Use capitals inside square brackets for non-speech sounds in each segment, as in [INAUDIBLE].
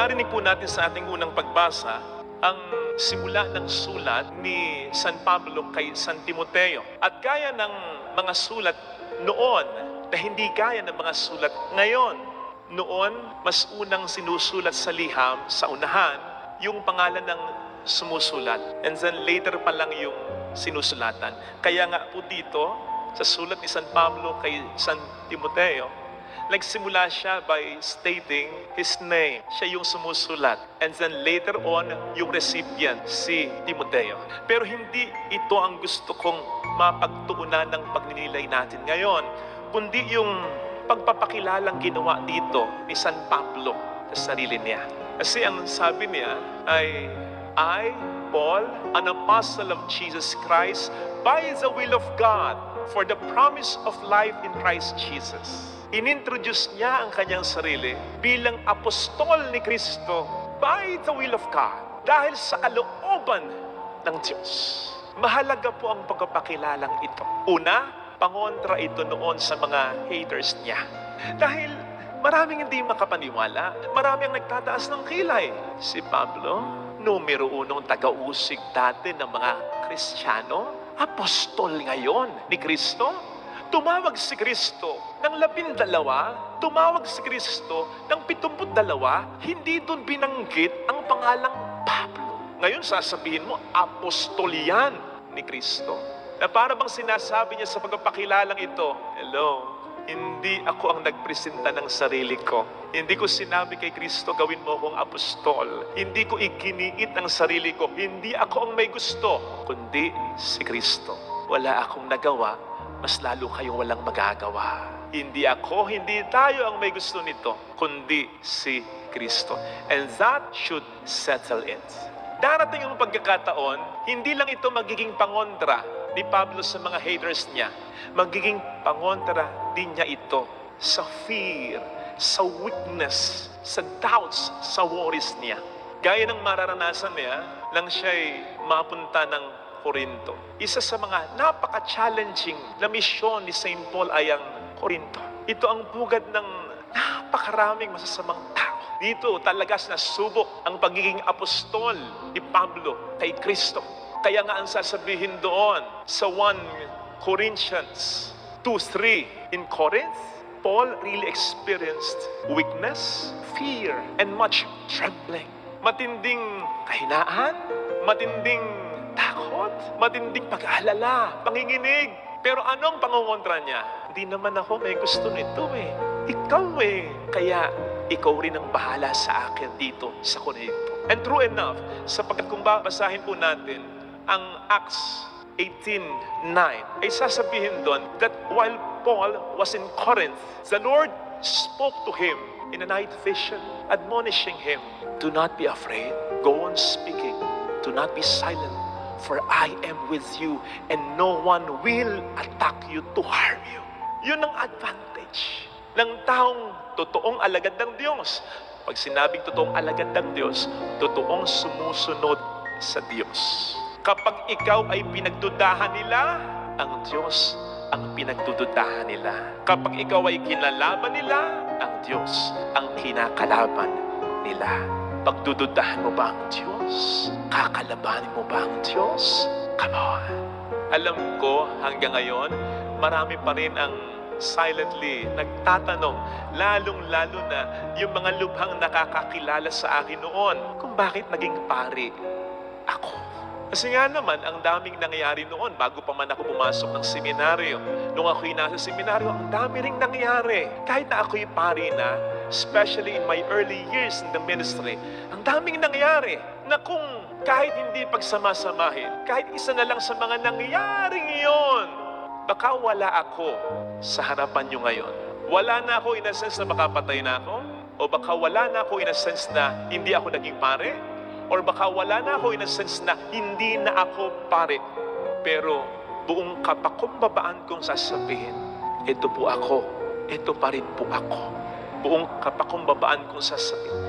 narinig po natin sa ating unang pagbasa ang simula ng sulat ni San Pablo kay San Timoteo. At gaya ng mga sulat noon na hindi gaya ng mga sulat ngayon. Noon, mas unang sinusulat sa liham, sa unahan, yung pangalan ng sumusulat. And then later pa lang yung sinusulatan. Kaya nga po dito, sa sulat ni San Pablo kay San Timoteo, Nagsimula siya by stating his name. Siya yung sumusulat. And then later on, yung recipient, si Timoteo. Pero hindi ito ang gusto kong mapagtuunan ng pagninilay natin ngayon, kundi yung pagpapakilalang ginawa dito ni San Pablo sa sarili niya. Kasi ang sabi niya ay, I, Paul, an apostle of Jesus Christ, by the will of God, for the promise of life in Christ Jesus. Inintroduce niya ang kanyang sarili bilang apostol ni Kristo by the will of God dahil sa kalooban ng Diyos. Mahalaga po ang pagpapakilalang ito. Una, pangontra ito noon sa mga haters niya. Dahil maraming hindi makapaniwala, marami ang nagtataas ng kilay. Si Pablo, numero unong taga-usig dati ng mga Kristiyano, apostol ngayon ni Kristo. Tumawag si Kristo ng labindalawa, tumawag si Kristo ng pitumput hindi doon binanggit ang pangalang Pablo. Ngayon sasabihin mo, apostol yan ni Kristo. Na para bang sinasabi niya sa pagpapakilalang ito, Hello, hindi ako ang nagpresenta ng sarili ko. Hindi ko sinabi kay Kristo, gawin mo akong apostol. Hindi ko iginiit ang sarili ko. Hindi ako ang may gusto, kundi si Kristo. Wala akong nagawa, mas lalo kayong walang magagawa. Hindi ako, hindi tayo ang may gusto nito, kundi si Kristo. And that should settle it. Darating ang pagkakataon, hindi lang ito magiging pangontra ni Pablo sa mga haters niya. Magiging pangontra din niya ito sa fear, sa weakness, sa doubts, sa worries niya. Gaya ng mararanasan niya, lang siya'y mapunta ng Korinto. Isa sa mga napaka-challenging na misyon ni St. Paul ay ang Korinto. Ito ang bugad ng napakaraming masasamang tao. Dito talaga nasubok ang pagiging apostol ni Pablo kay Kristo. Kaya nga ang sasabihin doon sa 1 Corinthians 2.3 In Corinth, Paul really experienced weakness, fear, and much trembling. Matinding kahinaan, matinding takot, matinding pag-aalala, panginginig. Pero anong pangungontra niya? Hindi naman ako may gusto nito eh. Ikaw eh. Kaya ikaw rin ang bahala sa akin dito sa Corinto. And true enough, sapagkat kung babasahin po natin ang Acts 18.9, ay sasabihin doon that while Paul was in Corinth, the Lord spoke to him in a night vision, admonishing him, Do not be afraid. Go on speaking. Do not be silent. For I am with you and no one will attack you to harm you. Yun ang advantage ng taong totoong alagad ng Diyos. Pag sinabing totoong alagad ng Diyos, totoong sumusunod sa Diyos. Kapag ikaw ay pinagdudahan nila, ang Diyos ang pinagdududahan nila. Kapag ikaw ay kinalaban nila, ang Diyos ang kinakalaban nila. Pagdududahan mo ba ang Diyos? Kakalabanin mo ba ang Diyos? Come on. Alam ko hanggang ngayon, marami pa rin ang silently nagtatanong, lalong-lalo na yung mga lubhang nakakakilala sa akin noon kung bakit naging pari ako. Kasi nga naman, ang daming nangyayari noon bago pa man ako pumasok ng seminaryo. Nung ako'y nasa seminaryo, ang dami ring nangyayari. Kahit na ako'y pari na, especially in my early years in the ministry, ang daming nangyayari na kung kahit hindi pagsamasamahin, kahit isa na lang sa mga nangyaring iyon, baka wala ako sa harapan nyo ngayon. Wala na ako in a sense na makapatay na ako, o baka wala na ako in a sense na hindi ako naging pare, or baka wala na ako in a sense na hindi na ako pare. Pero buong kapakumbabaan kong sasabihin, ito po ako, ito pa rin po ako. Buong kapakumbabaan kong sasabihin,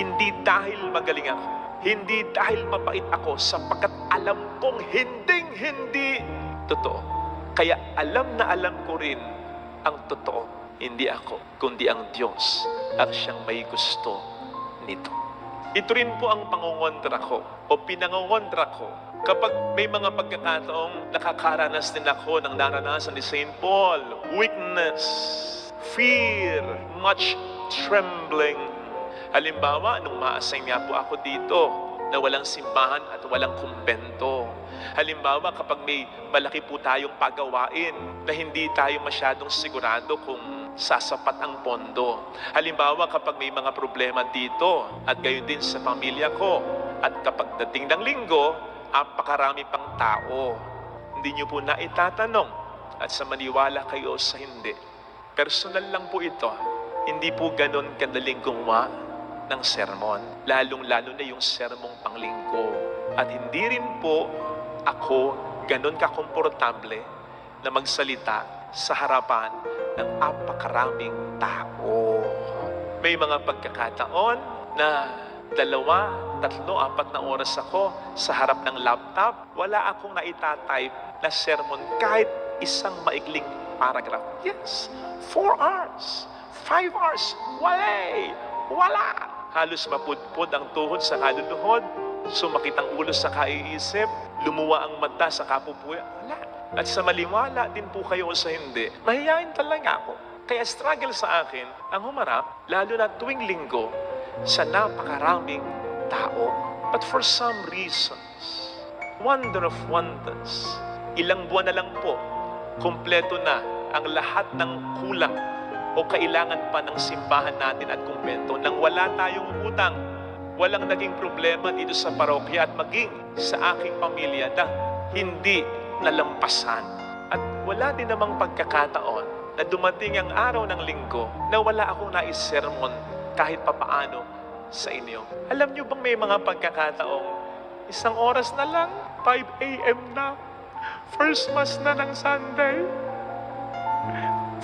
hindi dahil magaling ako, hindi dahil mabait ako, sapagkat alam kong hinding hindi totoo. Kaya alam na alam ko rin ang totoo, hindi ako, kundi ang Diyos ang siyang may gusto nito. Ito rin po ang pangungontra ko o pinangungontra ko kapag may mga pagkakataong nakakaranas din ako ng naranasan ni St. Paul. Weakness, fear, much trembling. Halimbawa, nung ma-assign nga po ako dito na walang simbahan at walang kumbento. Halimbawa, kapag may malaki po tayong pagawain na hindi tayo masyadong sigurado kung sasapat ang pondo. Halimbawa, kapag may mga problema dito at gayon din sa pamilya ko. At kapag dating ng linggo, apakarami pang tao. Hindi nyo po na itatanong at sa maniwala kayo sa hindi. Personal lang po ito. Hindi po ganon kadaling gumawa ng sermon. Lalong-lalo na yung sermong panglinggo. At hindi rin po ako ganon kakomportable na magsalita sa harapan ng apakaraming tao. May mga pagkakataon na dalawa, tatlo, apat na oras ako sa harap ng laptop, wala akong naitatype na sermon kahit isang maikling paragraph. Yes, four hours, five hours, wala. Wala! Halos mapudpod ang tuhod sa kaluluhod, sumakit ang ulo sa kaiisip, lumuwa ang mata sa kapupuya. Wala. At sa maliwala din po kayo sa hindi, mahihayin talaga ako. Kaya struggle sa akin ang humarap, lalo na tuwing linggo, sa napakaraming tao. But for some reasons, wonder of wonders, ilang buwan na lang po, kumpleto na ang lahat ng kulang o kailangan pa ng simbahan natin at kumbento nang wala tayong utang. Walang naging problema dito sa parokya at maging sa aking pamilya na hindi nalampasan. At wala din namang pagkakataon na dumating ang araw ng linggo na wala akong nais-sermon kahit papaano sa inyo. Alam niyo bang may mga pagkakataong isang oras na lang, 5 a.m. na, first mass na ng Sunday,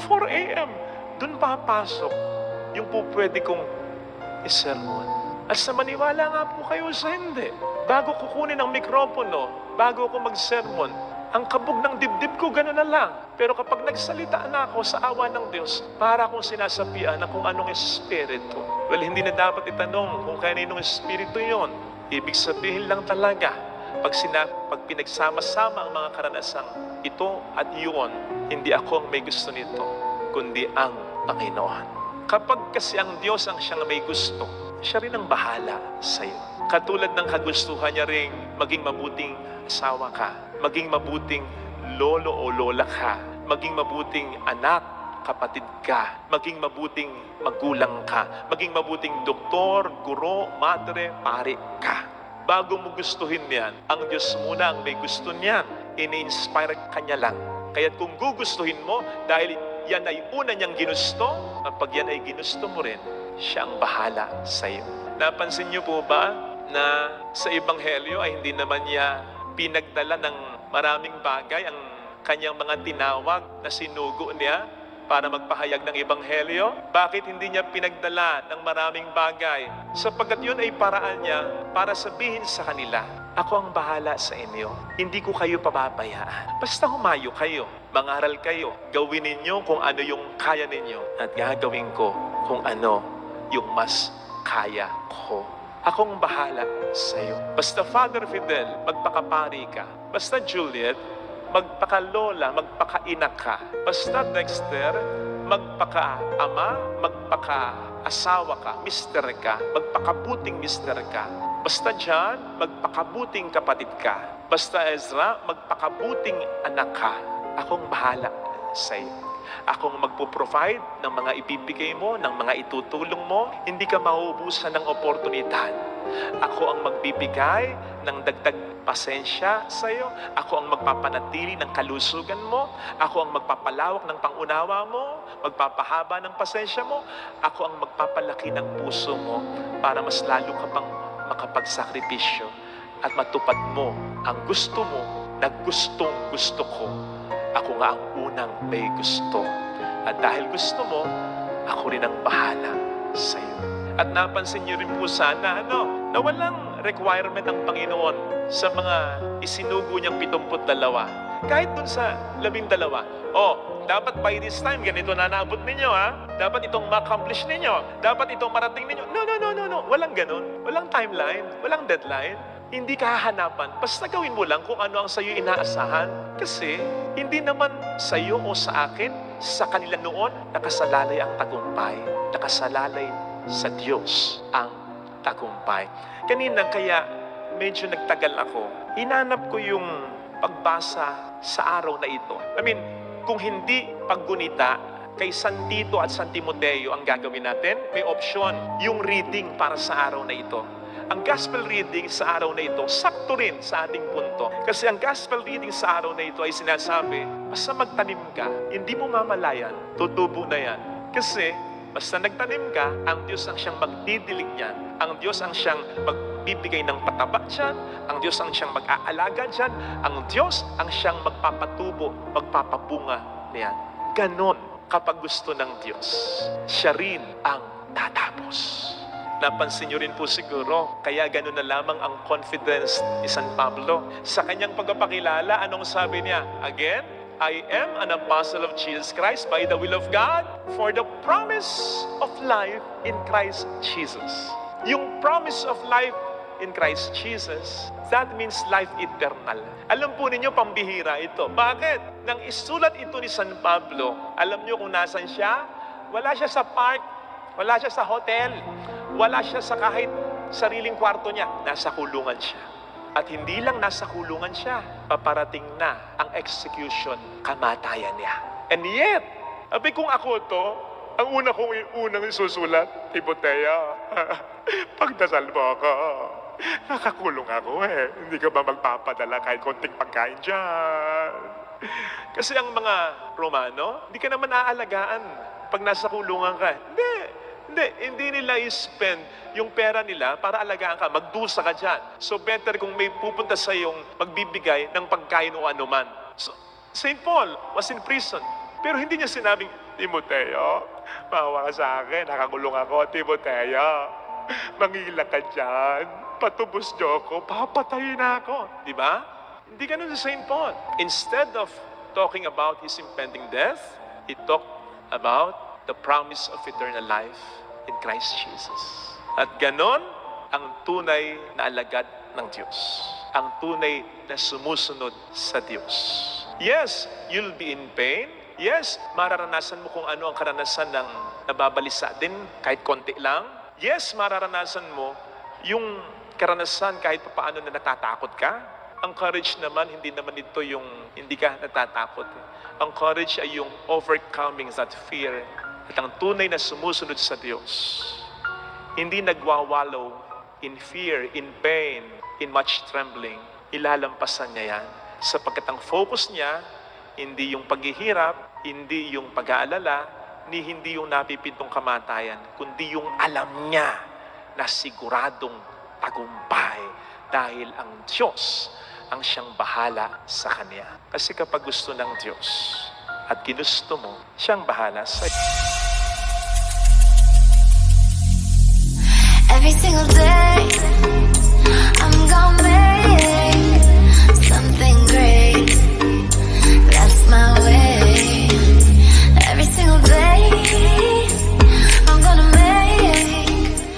4 a.m. Doon papasok yung po pwede kong isermon. At sa maniwala nga po kayo sa hindi. Bago kukunin ang mikropono, bago ako mag-sermon, ang kabog ng dibdib ko, gano'n na lang. Pero kapag nagsalita na ako sa awa ng Diyos, para akong sinasabihan na kung anong espiritu. Well, hindi na dapat itanong kung kaninong espiritu yon. Ibig sabihin lang talaga, pag, sina, pag pinagsama-sama ang mga karanasang ito at yun, hindi ako ang may gusto nito, kundi ang Panginoon. Kapag kasi ang Diyos ang siyang may gusto, siya rin ang bahala sa iyo. Katulad ng kagustuhan niya ring maging mabuting asawa ka, maging mabuting lolo o lola ka, maging mabuting anak, kapatid ka, maging mabuting magulang ka, maging mabuting doktor, guro, madre, pare ka. Bago mo gustuhin yan, ang Diyos muna ang may gusto niyan. Ini-inspire ka niya lang. Kaya kung gugustuhin mo, dahil yan ay una niyang ginusto, at pag yan ay ginusto mo rin, siya ang bahala sa iyo. Napansin niyo po ba na sa Ebanghelyo ay hindi naman niya pinagdala ng maraming bagay ang kanyang mga tinawag na sinugo niya para magpahayag ng Ebanghelyo? Bakit hindi niya pinagdala ng maraming bagay? Sapagkat yun ay paraan niya para sabihin sa kanila, ako ang bahala sa inyo. Hindi ko kayo pababayaan. Basta humayo kayo, mangaral kayo, gawin ninyo kung ano yung kaya ninyo at gagawin ko kung ano yung mas kaya ko. Akong bahala sa iyo. Basta Father Fidel, magpakapari ka. Basta Juliet, magpakalola, magpakaina ka. Basta Dexter, magpaka-ama, magpaka-asawa ka, mister ka, magpakabuting mister ka. Basta John, magpakabuting kapatid ka. Basta Ezra, magpakabuting anak ka. Akong bahala sa iyo. Akong magpo-provide ng mga ibibigay mo, ng mga itutulong mo. Hindi ka mauubusan ng oportunidad. Ako ang magbibigay ng dagdag pasensya sa iyo. Ako ang magpapanatili ng kalusugan mo. Ako ang magpapalawak ng pangunawa mo. Magpapahaba ng pasensya mo. Ako ang magpapalaki ng puso mo para mas lalo ka pang makapagsakripisyo at matupad mo ang gusto mo na gustong gusto ko. Ako nga ang unang may gusto. At dahil gusto mo, ako rin ang bahala sa iyo. At napansin niyo rin po sana ano, na walang requirement ng Panginoon sa mga isinugo niyang 72. Kahit dun sa labing dalawa, oh, dapat by this time, ganito na naabot ninyo ha. Dapat itong ma-accomplish ninyo. Dapat itong marating ninyo. No, no, no, no, no. Walang ganun. Walang timeline. Walang deadline. Hindi ka hahanapan. Basta gawin mo lang kung ano ang sa'yo inaasahan. Kasi, hindi naman sa'yo o sa akin, sa kanila noon, nakasalalay ang tagumpay. Nakasalalay sa Diyos ang tagumpay. Kanina kaya medyo nagtagal ako. Hinanap ko yung pagbasa sa araw na ito. I mean, kung hindi paggunita, kay San Tito at San Timoteo ang gagawin natin, may option, yung reading para sa araw na ito. Ang gospel reading sa araw na ito, sakto rin sa ating punto. Kasi ang gospel reading sa araw na ito ay sinasabi, basta magtanim ka, hindi mo mamalayan, tutubo na yan. Kasi basta nagtanim ka, ang Diyos ang siyang magdidilig niyan. Ang Diyos ang siyang magbibigay ng pataba dyan. Ang Diyos ang siyang mag-aalaga dyan. Ang Diyos ang siyang magpapatubo, magpapabunga niyan. Ganon kapag gusto ng Diyos. Siya rin ang tatapos. Napansin niyo rin po siguro, kaya gano'n na lamang ang confidence ni San Pablo. Sa kanyang pagpapakilala, anong sabi niya? Again, I am an apostle of Jesus Christ by the will of God for the promise of life in Christ Jesus. Yung promise of life in Christ Jesus, that means life eternal. Alam po ninyo, pambihira ito. Bakit? Nang isulat ito ni San Pablo, alam niyo kung nasan siya? Wala siya sa park, wala siya sa hotel, wala siya sa kahit sariling kwarto niya. Nasa kulungan siya. At hindi lang nasa kulungan siya, paparating na ang execution, kamatayan niya. And yet, sabi kung ako to, ang una kong unang isusulat, Timotea, [LAUGHS] pagdasal mo ako. Nakakulong ako eh. Hindi ka ba magpapadala kahit konting pagkain dyan? Kasi ang mga Romano, hindi ka naman aalagaan pag nasa kulungan ka. Hindi. Hindi, hindi nila i-spend yung pera nila para alagaan ka, magdusa ka dyan. So better kung may pupunta sa yung magbibigay ng pagkain o anuman. So, St. Paul was in prison. Pero hindi niya sinabing, Timoteo, maawa ka sa akin, nakakulong ako, Timoteo. Mangilang ka dyan, patubos niyo ako, papatayin na ako. Di ba? Hindi ganun si St. Paul. Instead of talking about his impending death, he talked about the promise of eternal life in Christ Jesus. At ganon ang tunay na alagad ng Diyos. Ang tunay na sumusunod sa Diyos. Yes, you'll be in pain. Yes, mararanasan mo kung ano ang karanasan ng nababalisa din kahit konti lang. Yes, mararanasan mo yung karanasan kahit paano na natatakot ka. Ang courage naman, hindi naman ito yung hindi ka natatakot. eh. Ang courage ay yung overcoming that fear. At ang tunay na sumusunod sa Diyos, hindi nagwawallow in fear, in pain, in much trembling. Ilalampasan niya yan. Sapagkat ang focus niya, hindi yung paghihirap, hindi yung pag-aalala, ni hindi yung napipintong kamatayan, kundi yung alam niya na siguradong tagumpay dahil ang Diyos ang siyang bahala sa Kanya. Kasi kapag gusto ng Diyos at ginusto mo, siyang bahala sa every single day.